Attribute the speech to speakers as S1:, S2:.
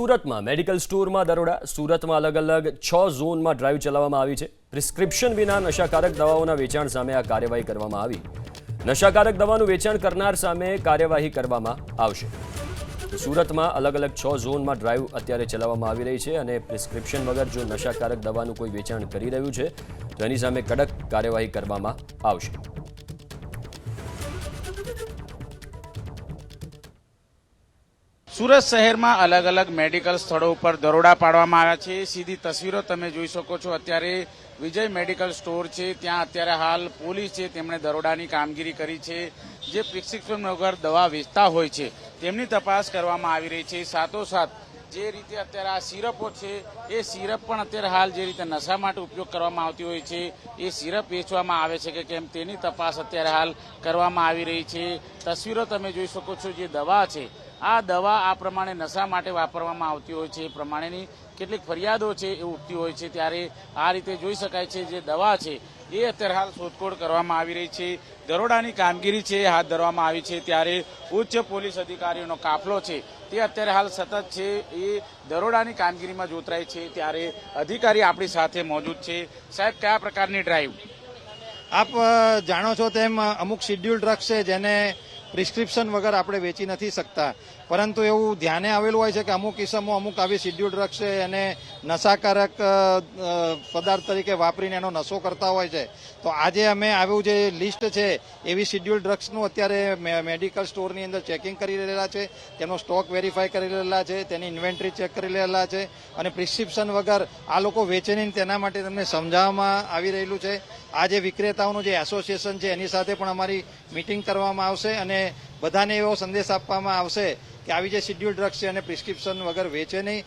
S1: સુરતમાં મેડિકલ સ્ટોરમાં દરોડા, સુરતમાં અલગ અલગ છ ઝોનમાં ડ્રાઈવ ચલાવવામાં આવી છે. પ્રિસ્ક્રિપ્શન વિના નશાકારક દવાઓના વેચાણ સામે આ કાર્યવાહી કરવામાં આવી. નશાકારક દવાનું વેચાણ કરનાર સામે કાર્યવાહી કરવામાં આવશે. સુરતમાં અલગ અલગ છ ઝોનમાં ડ્રાઈવ અત્યારે ચલાવવામાં આવી રહી છે અને પ્રિસ્ક્રિપ્શન વગર જો નશાકારક દવાનું કોઈ વેચાણ કરી રહ્યું છે, તો એની સામે કડક કાર્યવાહી કરવામાં આવશે.
S2: સુરત શહેરમાં અલગ અલગ મેડિકલ સ્થળો ઉપર દરોડા પાડવામાં આવ્યા છે. સીધી તસવીરો તમે જોઈ શકો છો. અત્યારે વિજય મેડિકલ સ્ટોર છે. ત્યાં અત્યારે હાલ પોલીસ છે, તેમણે દરોડાની કામગીરી કરી છે. જે પ્રિસ્ક્રિપ્શન વગર દવા વેચતા હોય છે, તેમની તપાસ કરવામાં આવી રહી છે. સાથોસાથ જે રીતે અત્યારે આ સિરપો છે, એ સિરપ પણ અત્યારે હાલ જે રીતે નશા માટે ઉપયોગ કરવામાં આવતી હોય છે, એ સિરપ વેચવામાં આવે છે કે કેમ તેની તપાસ અત્યારે હાલ કરવામાં આવી રહી છે. તસવીરો તમે જોઈ શકો છો. જે દવા છે આ દવા આ પ્રમાણે નશા માટે વાપરવામાં આવતી હોય છે, એ પ્રમાણેની કેટલીક ફરિયાદો છે એ ઉઠતી હોય છે. ત્યારે આ રીતે જોઈ શકાય છે જે દવા છે, એ અત્યારે હાલ શોધખોળ કરવામાં આવી રહી છે. દરોડાની કામગીરી છે હાથ ધરવામાં આવી છે. ત્યારે ઉચ્ચ પોલીસ અધિકારીઓનો કાફલો છે, તે અત્યારે હાલ સતત છે, એ દરોડાની કામગીરીમાં જોતરાય છે. ત્યારે અધિકારી આપણી સાથે મોજૂદ છે. સાહેબ, કયા પ્રકારની ડ્રાઈવ
S3: આપ જાણો છો તેમ અમુક શિડ્યુલ ડ્રગ્સ છે, જેને પ્રિસ્ક્રિપ્શન વગર આપણે વેચી નથી શકતા. પરંતુ એવું ધ્યાને આવેલું હોય છે કે અમુક કિસ્સામાં અમુક આવી શિડ્યુલ ડ્રગ્સ છે એને નશાકારક પદાર્થ તરીકે વાપરીને એનો નશો કરતા હોય છે. તો આજે અમે આવ્યું જે લિસ્ટ છે, એવી શિડ્યુલ ડ્રગ્સનું અત્યારે મેડિકલ સ્ટોરની અંદર ચેકિંગ કરી રહેલા છે, તેનો સ્ટોક વેરીફાઈ કરી રહેલા છે, તેની ઇન્વેન્ટરી ચેક કરી રહેલા છે અને પ્રિસ્ક્રિપ્શન વગર આ લોકો વેચે નહીં, તેના માટે તમને સમજાવવામાં આવી રહેલું છે. આ જે વિક્રેતાઓનું જે એસોસિએશન છે, એની સાથે પણ અમારી મિટિંગ કરવામાં આવશે અને બધાને એવો સંદેશ આપવામાં આવશે કે આવી જે શિડ્યુલ ડ્રગ્સ છે એને પ્રિસ્ક્રિપ્શન વગર વેચે નહીં.